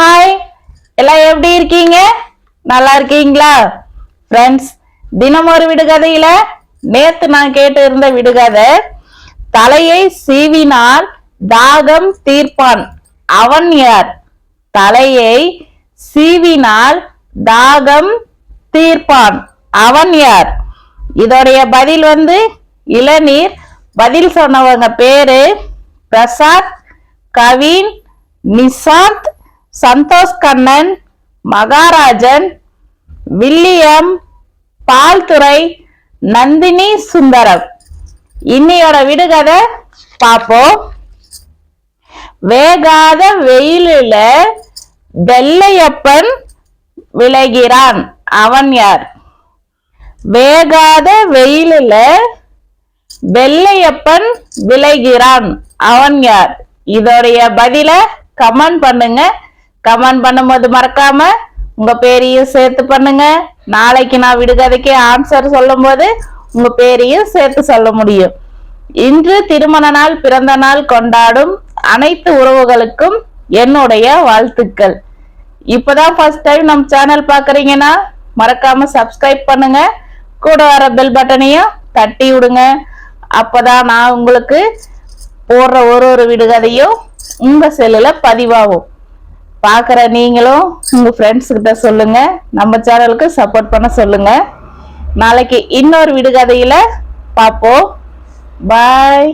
Hi எல்லாம் எப்படி இருக்கீங்க? நல்லா இருக்கீங்களா? ஃப்ரெண்ட்ஸ் தினம் ஒரு விடுகதையில நேத்து நான் கேட்டு இருந்த விடுகதை தலையை சீவினால் தாகம் தீர்ப்பான். அவன் யார்? தலையை சீவினால் தாகம் தீர்ப்பான். அவன் யார்? இதோடைய பதில் வந்து இளநீர். பதில் சொன்னவங்க பேரு பிரசாத் கவின் நிசாந்த் சந்தோஷ் கண்ணன் மகாராஜன் வில்லியம் பால்துறை நந்தினி சுந்தரம். இன்னையோட விடுகதை பார்ப்போம் வேகாத வெயிலில வெள்ளையப்பன் விளைகிறான். அவன் யார்? வேகாத வெயிலில வெள்ளையப்பன் விளைகிறான். அவன் யார்? இதோடைய பதில கமெண்ட் பண்ணுங்க. கமெண்ட் பண்ணும்போது மறக்காம உங்க பேரையும் சேர்த்து பண்ணுங்க. நாளைக்கு நான் விடுகதைக்கு ஆன்சர் சொல்லும் போது உங்க பேரையும் சேர்த்து சொல்ல முடியும். இன்று திருமண நாள் பிறந்த நாள் கொண்டாடும் அனைத்து உறவுகளுக்கும் என்னுடைய வாழ்த்துக்கள். இப்பதான் ஃபர்ஸ்ட் டைம் நம்ம சேனல் பாக்குறீங்கன்னா மறக்காம சப்ஸ்கிரைப் பண்ணுங்க. கூட வர பெல் பட்டனையும் தட்டி விடுங்க. அப்பதான் நான் உங்களுக்கு போடுற ஒரு ஒரு விடுகதையும் உங்க செல்லுல பதிவாகும். பாக்குற நீங்களும் உங்க ஃப்ரெண்ட்ஸ் கிட்ட சொல்லுங்க. நம்ம சேனலுக்கு சப்போர்ட் பண்ண சொல்லுங்க. நாளைக்கு இன்னொரு விடுகதையில பார்ப்போம் பாய்